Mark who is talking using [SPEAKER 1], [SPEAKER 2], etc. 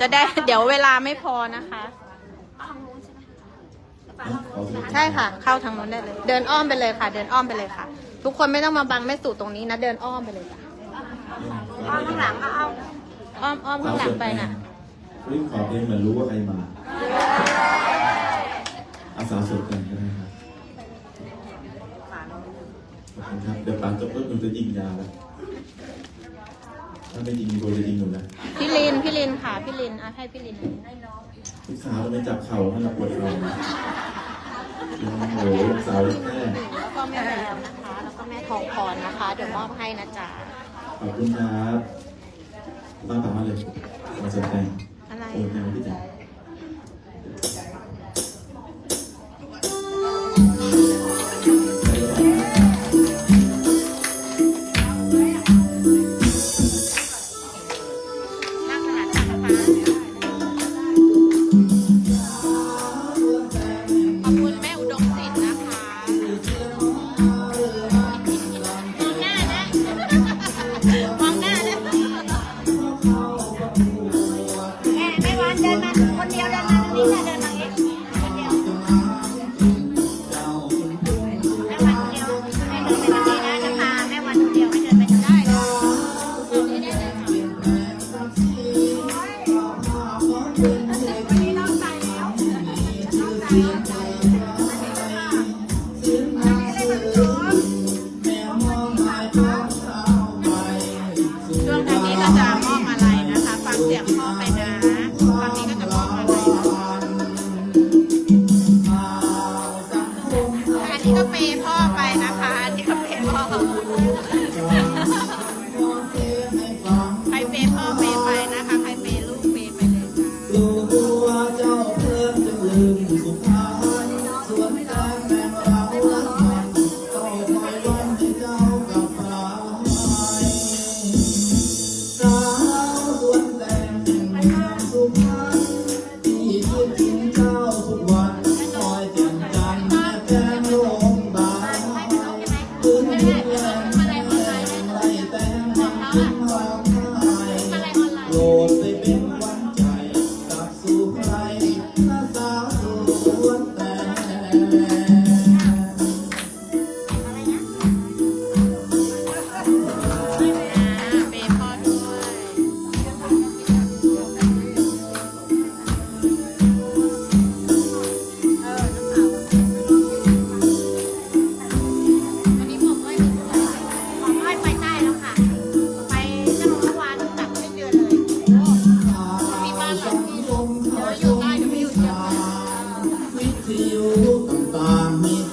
[SPEAKER 1] จะได้เดี๋ยวเวลาไม่พอนะคะ ใช่ค่ะ เข้าทางนู้นได้เลย เดินอ้อมไปเลยค่ะ เดินอ้อมไปเลยค่ะ ทุกคนไม่ต้องมาบังแม่สู่ตรงนี้นะ เดินอ้อมไปเลยจ้ะ
[SPEAKER 2] อ้อมข้างหลังก็เอา
[SPEAKER 1] อ้อมอ้อมข้างหลังไปน่ะ
[SPEAKER 3] รีบขอเพลงเหมือนรู้ว่าใครมาอาสาวสดกันก็ได้ครับขอบคุณครับเดี๋ยวปังจบปุ๊บหนูจะยิงยาวแล้ว ถ้าไม่ยิงมีคนจะยิงหนูนะ
[SPEAKER 1] พี่ลิน พี่ลินค่ะ พี่ลินอะให้พี่ลิน
[SPEAKER 3] ลูกสาวทำไมจับเข่าให้เราปวดเข่าโอ้โหลูกสาวแม่
[SPEAKER 1] แล้วก็แม่แววนะคะ แล้วก็แม่ทองพรนะคะ เดี๋ยวมอบให้นะจ๊ะ
[SPEAKER 3] ขอบคุณครับต้องตามมาเลยมาสนใจ
[SPEAKER 1] อะไร
[SPEAKER 3] โอนแนวที่ไหน
[SPEAKER 1] อันนี้ก็เปย์พ่อ เป็น
[SPEAKER 3] หวันใจกลับสู่ใครน้าสาวสวนแต่